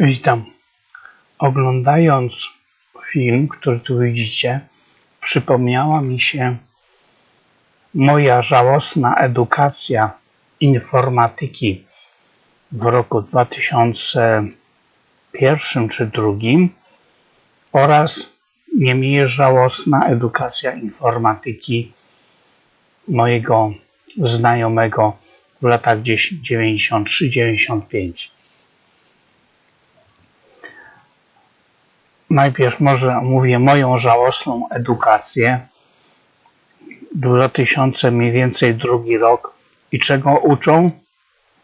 Witam. Oglądając film, który tu widzicie, przypomniała mi się moja żałosna edukacja informatyki w roku 2001 czy 2002 oraz nie mniej żałosna edukacja informatyki mojego znajomego w latach 93-95. Najpierw może omówię moją żałosną edukację. 2000 mniej więcej drugi rok. I czego uczą?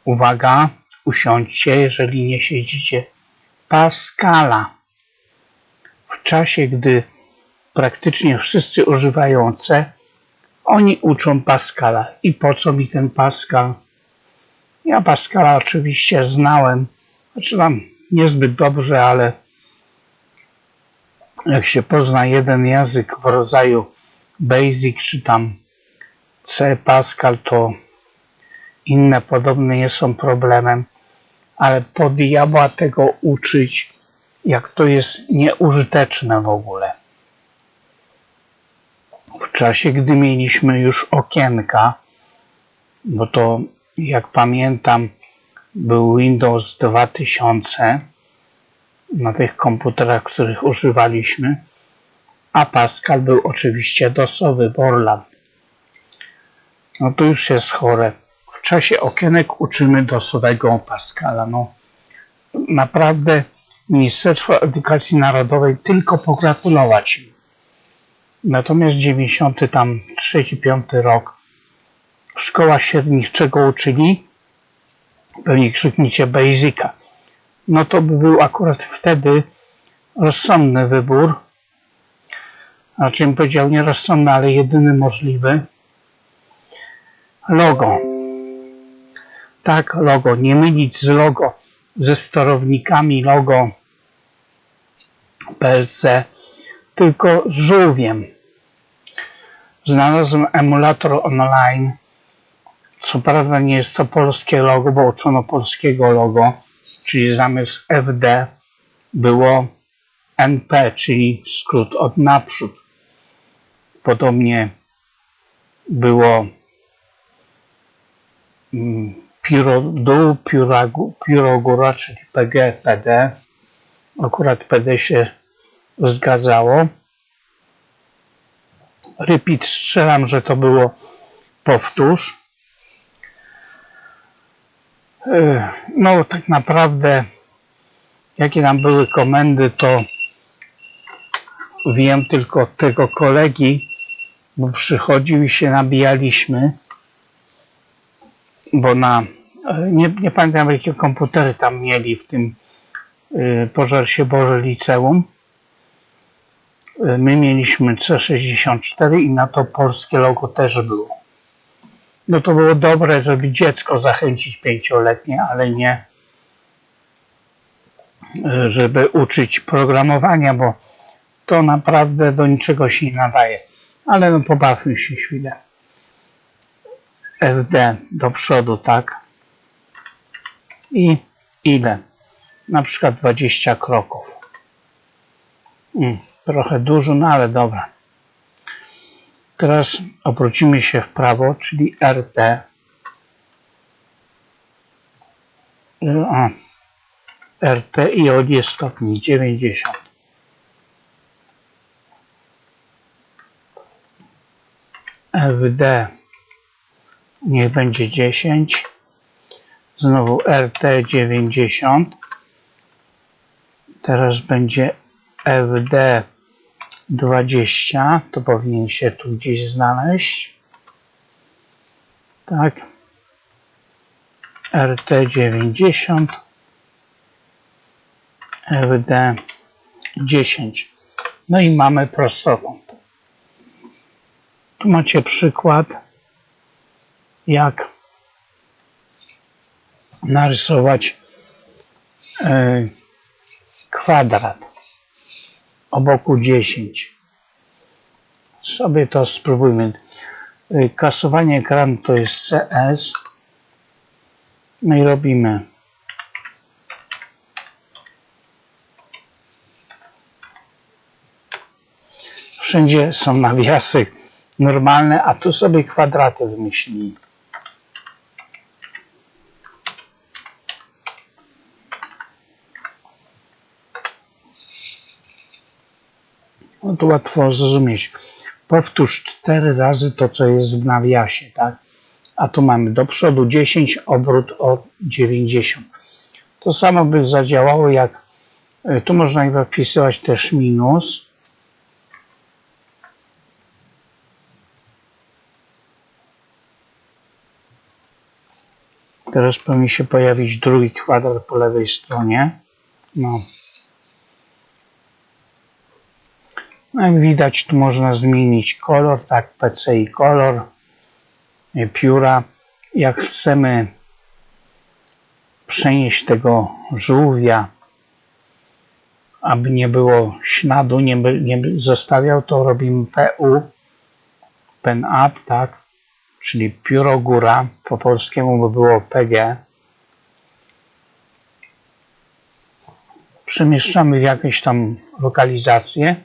Uwaga, usiądźcie, jeżeli nie siedzicie. Pascala. W czasie, gdy praktycznie wszyscy używają C, oni uczą Pascala. I po co mi ten Pascal? Ja Pascala oczywiście znałem, znaczy tam niezbyt dobrze, ale jak się pozna jeden język w rodzaju Basic czy tam C, Pascal, to inne podobne nie są problemem, ale po diabła tego uczyć, jak to jest nieużyteczne w ogóle. W czasie, gdy mieliśmy już okienka, bo to jak pamiętam był Windows 2000, na tych komputerach, których używaliśmy, a Pascal był oczywiście dosowy Borland. No to już jest chore. W czasie okienek uczymy dosowego Pascala. No, naprawdę Ministerstwo Edukacji Narodowej tylko pogratulować im. Natomiast 90 tam 5 rok szkoła średnich czego uczyli? Pewnie krzyknicie Basica no to by był akurat wtedy rozsądny wybór. A czym powiedział nierozsądny, ale jedyny możliwy. Logo. Tak, logo. Nie mylić z logo ze sterownikami logo PLC, tylko z żółwiem. Znalazłem emulator online. Co prawda nie jest to polskie logo, bo uczono polskiego logo czyli zamiast FD było NP, czyli skrót od naprzód. Podobnie było mm, pióro dół, pióro góra, czyli PG, PD. Akurat PD się zgadzało. Repeat strzelam, że to było powtórz. No, tak naprawdę, jakie tam były komendy, to wiem tylko od tego kolegi, bo przychodził i się nabijaliśmy, bo na, nie, nie pamiętam jakie komputery tam mieli w tym y, Pożarcie Boże Liceum. Y, my mieliśmy C64 i na to polskie logo też było no to było dobre, żeby dziecko zachęcić pięcioletnie, ale nie e, żeby uczyć programowania, bo to naprawdę do niczego się nie nadaje. Ale no pobawmy się chwilę. FD do przodu, tak? I ile? Na przykład 20 kroków. Hmm, trochę dużo, no ale dobra. Teraz obrócimy się w prawo, czyli RT. A, RT i od stopni 90. FD niech będzie 10. Znowu RT 90. Teraz będzie FD 20 to powinien się tu gdzieś znaleźć. Tak. RT90 FD10 no i mamy prostokąt. Tu macie przykład jak narysować e, kwadrat o boku 10. Sobie to spróbujmy. Y, kasowanie ekranu to jest CS. No i robimy. Wszędzie są nawiasy normalne, a tu sobie kwadraty wymyślili. No to łatwo zrozumieć. Powtórz cztery razy to, co jest w nawiasie, tak? A tu mamy do przodu 10, obrót o 90. To samo by zadziałało jak y, tu można wpisywać też minus. Teraz powinien się pojawić drugi kwadrat po lewej stronie. No. No jak widać, tu można zmienić kolor, tak, PCI kolor, y, pióra. Jak chcemy przenieść tego żółwia, aby nie było śladu, nie, by, nie by zostawiał, to robimy PU, pen up, tak, czyli pióro góra, po polskiemu by było PG. Przemieszczamy w jakieś tam lokalizację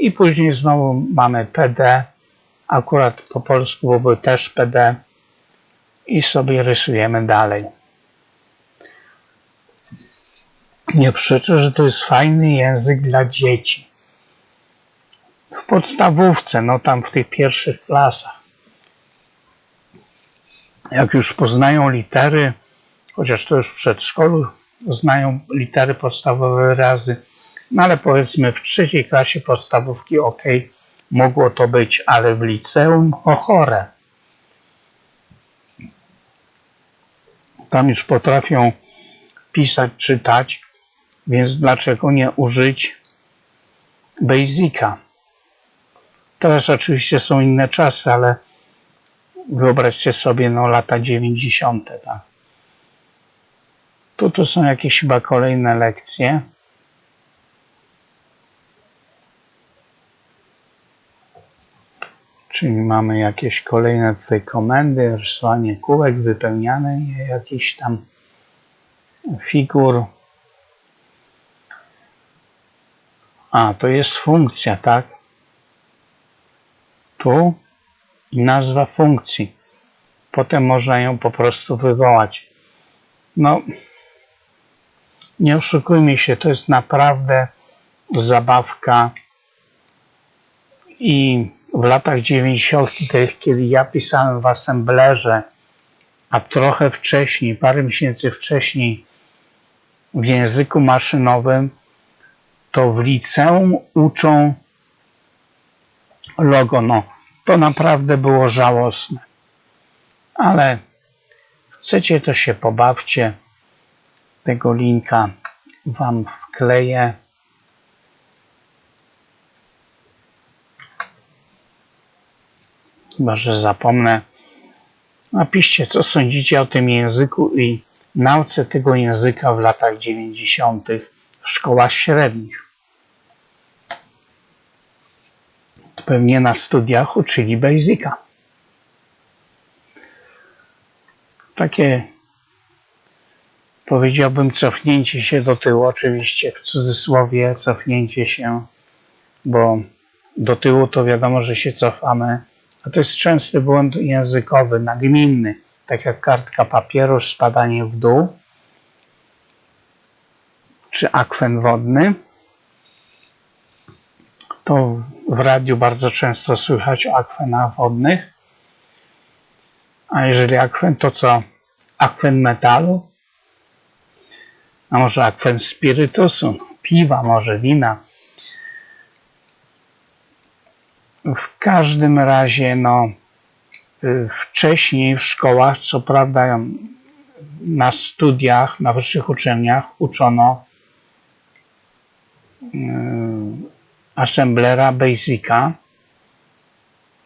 i później znowu mamy PD, akurat po polsku byłoby też PD i sobie rysujemy dalej. Nie przeczę, że to jest fajny język dla dzieci. W podstawówce, no tam w tych pierwszych klasach. Jak już poznają litery, chociaż to już w przedszkolu znają litery podstawowe wyrazy, no ale powiedzmy w trzeciej klasie podstawówki ok, mogło to być, ale w liceum o chore. Tam już potrafią pisać, czytać, więc dlaczego nie użyć Basica? Teraz oczywiście są inne czasy, ale wyobraźcie sobie no, lata 90. Tak? Tu, tu są jakieś chyba kolejne lekcje. Czyli mamy jakieś kolejne tutaj komendy, rysowanie kółek, wypełniane jakiś tam figur. A, to jest funkcja, tak? Tu i nazwa funkcji. Potem można ją po prostu wywołać. No, nie oszukujmy się, to jest naprawdę zabawka i w latach 90., kiedy ja pisałem w Assemblerze, a trochę wcześniej, parę miesięcy wcześniej w języku maszynowym, to w liceum uczą logo. No, to naprawdę było żałosne. Ale chcecie, to się pobawcie. Tego linka Wam wkleję. Chyba, że zapomnę. Napiszcie, co sądzicie o tym języku i nauce tego języka w latach 90. w szkołach średnich. Pewnie na studiach uczyli Basica. Takie powiedziałbym cofnięcie się do tyłu, oczywiście w cudzysłowie cofnięcie się, bo do tyłu to wiadomo, że się cofamy, a to jest częsty błąd językowy, nagminny, tak jak kartka papieru, spadanie w dół, czy akwen wodny. To w radiu bardzo często słychać o akwenach wodnych. A jeżeli akwen, to co? Akwen metalu? A może akwen spirytusu? Piwa, może wina? W każdym razie, no, wcześniej w szkołach, co prawda na studiach, na wyższych uczelniach uczono assemblera Basica.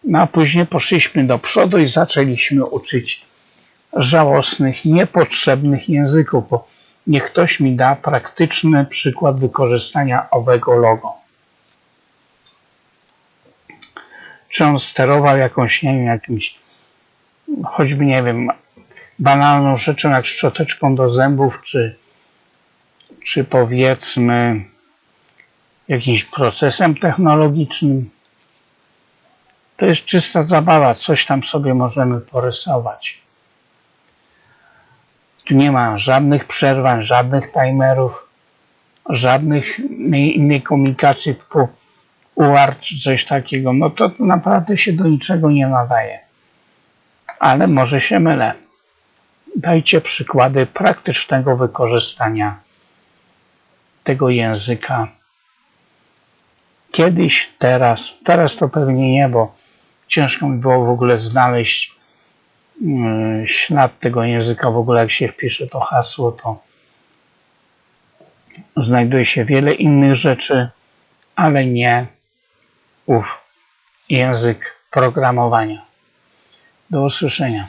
No a później poszliśmy do przodu i zaczęliśmy uczyć żałosnych, niepotrzebnych języków, bo niech ktoś mi da praktyczny przykład wykorzystania owego logo. Czy on sterował jakąś, nie wiem, jakimś, choćby, nie wiem, banalną rzeczą jak szczoteczką do zębów, czy, czy powiedzmy jakimś procesem technologicznym. To jest czysta zabawa, coś tam sobie możemy porysować. Tu nie ma żadnych przerwań, żadnych timerów, żadnych innej komunikacji typu UART czy coś takiego. No to naprawdę się do niczego nie nadaje. Ale może się mylę. Dajcie przykłady praktycznego wykorzystania tego języka. Kiedyś, teraz, teraz to pewnie nie, bo ciężko mi było w ogóle znaleźć mm, ślad tego języka. W ogóle jak się wpisze to hasło, to znajduje się wiele innych rzeczy, ale nie ów język programowania. Do usłyszenia.